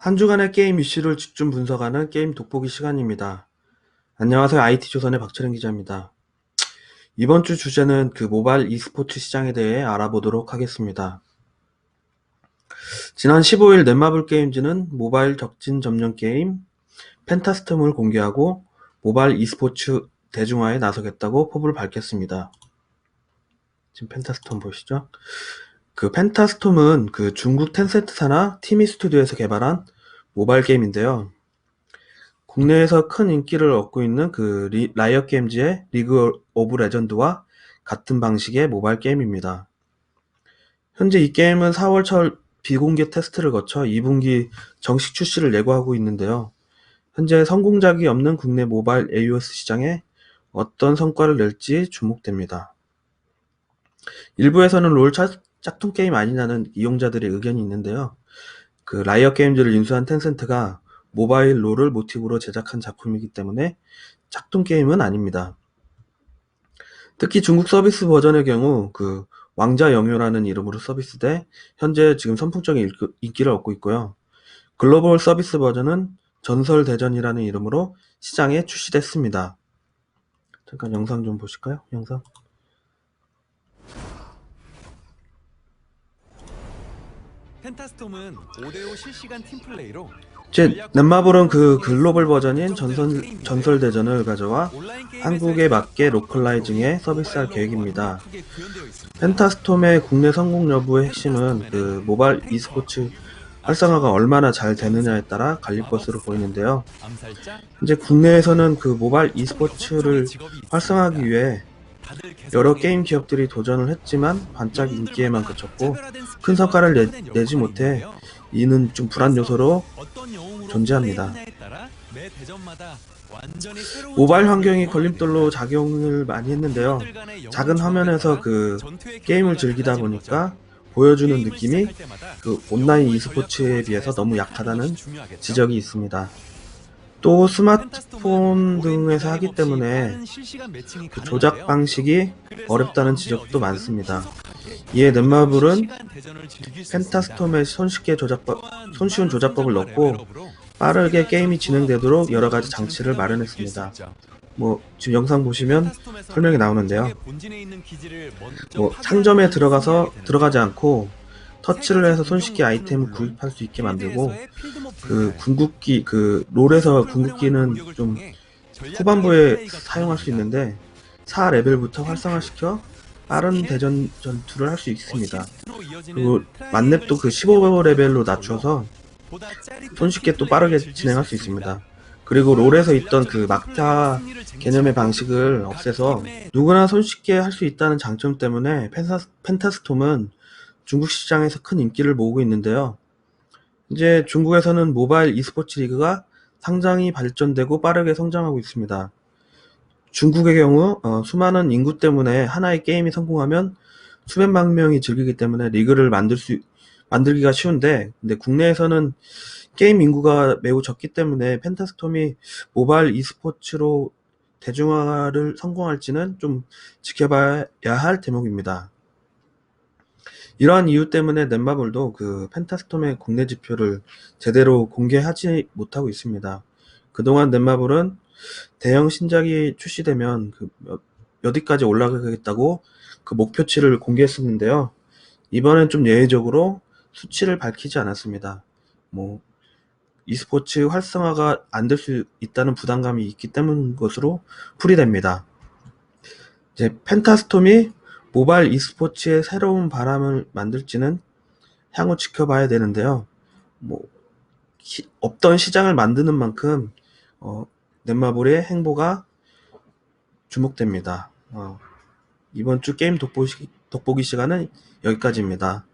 한 주간의 게임 이슈를 집중 분석하는 게임 돋보기 시간입니다. 안녕하세요. IT조선의 박철현 기자입니다. 이번 주 주제는 그 모바일 e스포츠 시장에 대해 알아보도록 하겠습니다. 지난 15일 넷마블 게임즈는 모바일 적진 점령 게임 펜타스톰을 공개하고 모바일 e스포츠 대중화에 나서겠다고 포부를 밝혔습니다. 지금 펜타스톰 보시죠? 그 펜타스톰은 그 중국 텐센트사나 티미 스튜디오에서 개발한 모바일 게임인데요. 국내에서 큰 인기를 얻고 있는 그 리, 라이엇 게임즈의 리그 오브 레전드와 같은 방식의 모바일 게임입니다. 현재 이 게임은 4월 초 비공개 테스트를 거쳐 2분기 정식 출시를 예고하고 있는데요. 현재 성공작이 없는 국내 모바일 AOS 시장에 어떤 성과를 낼지 주목됩니다. 일부에서는 롤 짝퉁 게임 아니냐는 이용자들의 의견이 있는데요. 그 라이엇 게임즈를 인수한 텐센트가 모바일 롤을 모티브로 제작한 작품이기 때문에 짝퉁 게임은 아닙니다. 특히 중국 서비스 버전의 경우 그 왕자 영유라는 이름으로 서비스돼 현재 지금 선풍적인 인기를 얻고 있고요. 글로벌 서비스 버전은 전설 대전이라는 이름으로 시장에 출시됐습니다. 잠깐 영상 좀 보실까요? 영상. 펜타스톰은 5대5 실시간 팀플레이로 제 넷마블은 그 글로벌 버전인 전설, 전설 대전을 가져와 한국에 맞게 로컬라이징에 서비스할 계획입니다. 펜타스톰의 국내 성공 여부의 핵심은 그 모바일 e스포츠 활성화가 얼마나 잘 되느냐에 따라 갈릴 것으로 보이는데요. 현재 국내에서는 그 모바일 e스포츠를 활성화하기 위해 여러 게임 기업들이 도전을 했지만 반짝 인기에만 그쳤고 큰 성과를 내, 내지 못해 이는 좀 불안 요소로 존재합니다. 모바일 환경이 걸림돌로 작용을 많이 했는데요. 작은 화면에서 그 게임을 즐기다 보니까 보여주는 느낌이 그 온라인 e스포츠에 비해서 너무 약하다는 지적이 있습니다. 또 스마트폰 등에서 하기 때문에 그 조작 방식이 어렵다는 지적도 많습니다. 이에 넷마블은 펜타스톰에 손쉽게 조작법, 손쉬운 조작법을 넣고 빠르게 게임이 진행되도록 여러 가지 장치를 마련했습니다. 뭐 지금 영상 보시면 설명이 나오는데요. 뭐 상점에 들어가서 들어가지 않고 터치를 해서 손쉽게 아이템을 구입할 수 있게 만들고 그 궁극기 그 롤에서 궁극기는 좀 후반부에 사용할 수 있는데 4레벨부터 활성화시켜 빠른 대전 전투를 할 수 있습니다. 그리고 만렙도 그 15레벨로 낮춰서 손쉽게 또 빠르게 진행할 수 있습니다. 그리고 롤에서 있던 그 막타 개념의 방식을 없애서 누구나 손쉽게 할 수 있다는 장점 때문에 펜타, 펜타스톰은 중국 시장에서 큰 인기를 모으고 있는데요. 이제 중국에서는 모바일 e스포츠 리그가 상당히 발전되고 빠르게 성장하고 있습니다. 중국의 경우 어, 수많은 인구 때문에 하나의 게임이 성공하면 수백만 명이 즐기기 때문에 리그를 만들 수 만들기가 쉬운데 근데 국내에서는 게임 인구가 매우 적기 때문에 펜타스톰이 모바일 e스포츠로 대중화를 성공할지는 좀 지켜봐야 할 대목입니다. 이러한 이유 때문에 넷마블도 그 펜타스톰의 국내 지표를 제대로 공개하지 못하고 있습니다. 그동안 넷마블은 대형 신작이 출시되면 그 몇, 몇 위까지 올라가겠다고 그 목표치를 공개했었는데요. 이번엔 좀 예외적으로 수치를 밝히지 않았습니다. 뭐 e스포츠 활성화가 안 될 수 있다는 부담감이 있기 때문인 것으로 풀이됩니다. 이제 펜타스톰이 모바일 e스포츠의 새로운 바람을 만들지는 향후 지켜봐야 되는데요. 뭐 시, 없던 시장을 만드는 만큼 어, 넷마블의 행보가 주목됩니다. 어, 이번 주 게임 돋보기, 돋보기 시간은 여기까지입니다.